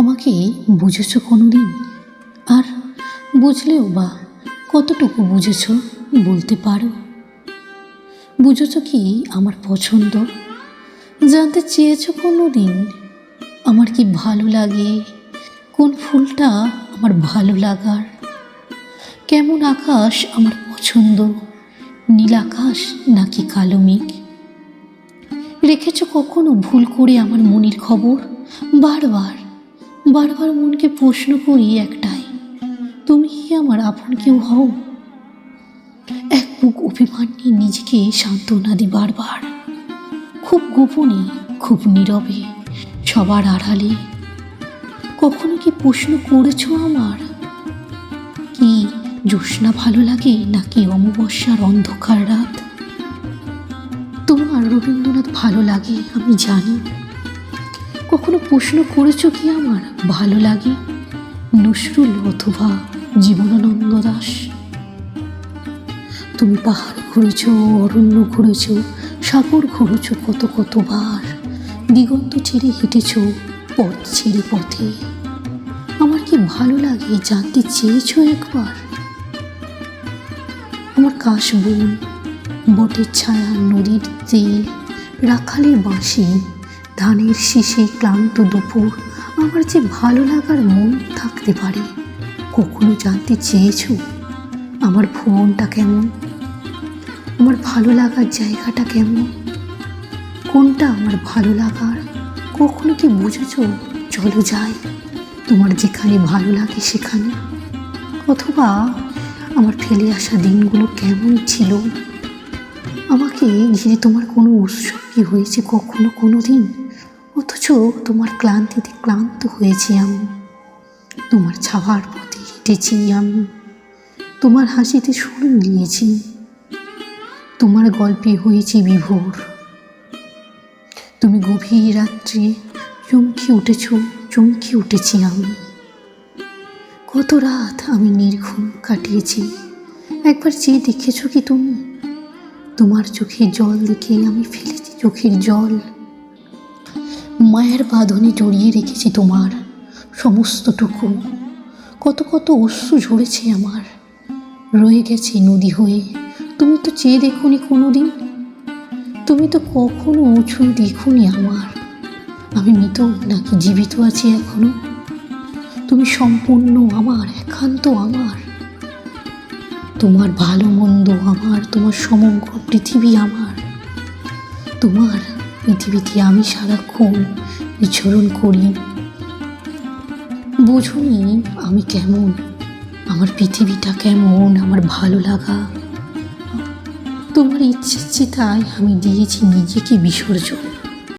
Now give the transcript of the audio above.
আমাকে বুঝেছ কোনো দিন আর বুঝলেও বা কতটুকু বুঝেছ বলতে পারো? বুঝেছ কি আমার পছন্দ? জানতে চেয়েছ কোনো দিন আমার কি ভালো লাগে? কোন ফুলটা আমার ভালো লাগার? কেমন আকাশ আমার পছন্দ? নীল আকাশ নাকি কালো মেঘ? রেখেছ কখনো ভুল করে আমার মনের খবর? বারবার বারবার মনকে প্রশ্ন করি একটাই, তুমি কি আমার আপন কেউ হও? এক বুক অভিমান নিয়ে নিজেকে সান্ত্বনা দি বারবার। খুব গোপনে, খুব নীরবে, সবার আড়ালে। কখনো কি প্রশ্ন করেছ আমার? কি জ্যোৎস্না ভালো লাগে নাকি অমাবস্যার অন্ধকার রাত? তোমার রবীন্দ্রনাথ ভালো লাগে, আমি জানি। কখনো প্রশ্ন করেছ কি আমার? ভালো লাগে? নসরুল অথবা জীবনানন্দ দাস? তুমি পাহাড় ঘুরেছ, অরণ্য ঘুরেছ, সাগর ঘুরেছ কত কতবার, দিগন্ত ছেড়ে হেঁটেছ, পথ ছেড়ে পথে। আমার কি ভালো লাগে, জানতে চেয়েছো একবার? আমার কাশ কাশবন বটের ছায়া, নদীর তেল, রাখালের বাঁশি ধানের শীষে ক্লান্ত দুপুর। আমার যে ভালো লাগার মন থাকতে পারে, কখনো জানতে চেয়েছো? আমার ভুবনটা কেমন? আমার ভালো লাগার জায়গাটা কেমন? কোনটা আমার ভালো লাগার? কখনো কি বুঝেছ? চলো যাই। তোমার যেখানে ভালো লাগে সেখানে। অথবা আমার ফেলে আসা দিনগুলো কেমন ছিল? আমাকে ঘিরে তোমার কোনো উৎসব কি হয়েছে কখনো কোনো দিন অথচ তোমার ক্লান্তিতে ক্লান্ত হয়েছি আমি। তোমার ছাওয়ার পথে হেঁটেছি আমি। তোমার হাসিতে সুর নিয়েছি। তোমার গল্পে হয়েছি বিভোর। তুমি গভীর রাত্রে চমকে উঠেছ, চমকে উঠেছি আমি। কত রাত আমি নির্ঘুম কাটিয়েছি। একবার চেয়ে দেখেছ কি তুমি? তোমার চোখে জল দেখে আমি ফেলেছি চোখের জল। মায়ের বাঁধনে জড়িয়ে রেখেছি তোমার সমস্তটুকু। কত কত অশ্রু ঝরেছে আমার। রয়ে গেছে নদী হয়ে। তুমি তো চেয়ে দেখোনি কোনো দিন তুমি তো কখনো উঁচু দেখোনি আমার। আমি মৃত নাকি জীবিত আছি এখনও? তুমি সম্পূর্ণ আমার, একান্ত আমার। তোমার ভালো মন্দ আমার, তোমার সমগ্র পৃথিবী আমার। তোমার পৃথিবীতে আমি সারাক্ষণ বিচরণ করি। বোঝুনি আমি কেমন? আমার পৃথিবীটা কেমন? আমার ভালো লাগা? তোমার ইচ্ছে চিতায় আমি দিয়েছি নিজেকে বিসর্জন।